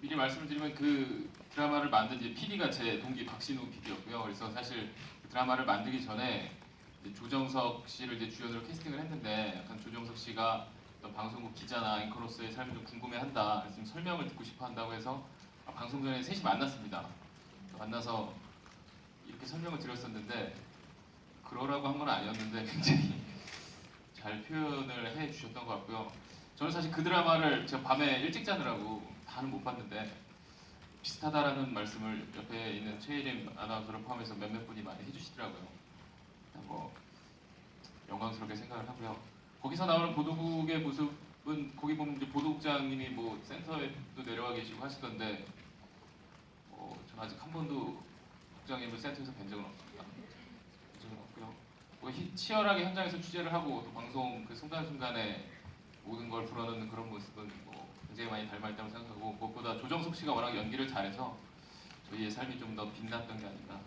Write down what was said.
미리 말씀을 드리면 그 드라마를 만든 이제 PD가 제 동기 박신우 PD였고요. 그래서 사실 그 드라마를 만들기 전에 조정석 씨를 이제 주연으로 캐스팅을 했는데 약간 조정석 씨가 방송국 기자나 앵커로서의 삶을 좀 궁금해한다. 그래서 좀 설명을 듣고 싶어 한다고 해서 아, 방송 전에 셋이 만났습니다. 만나서 이렇게 설명을 드렸었는데 그러라고 한 건 아니었는데 굉장히 잘 표현을 해 주셨던 것 같고요. 저는 사실 그 드라마를 제가 밤에 일찍 자느라고 다는 못 봤는데 비슷하다라는 말씀을 옆에 있는 최예림 아나운서를 포함해서 몇몇 분이 많이 해주시더라고요. 뭐 영광스럽게 생각을 하고요. 거기서 나오는 보도국의 모습은 거기 보면 이제 보도국장님이 뭐 센터에도 내려와 계시고 하시던데 어, 전 아직 한 번도 국장님을 센터에서 뵌 적은 적은 없고요. 뭐 히- 치열하게 현장에서 취재를 하고 또 방송 그 순간순간에 모든 걸 불어넣는 그런 모습은 뭐 굉장히 많이 닮아있다고 생각하고 무엇보다 조정석 씨가 워낙 연기를 잘해서 저희의 삶이 좀 더 빛났던 게 아닌가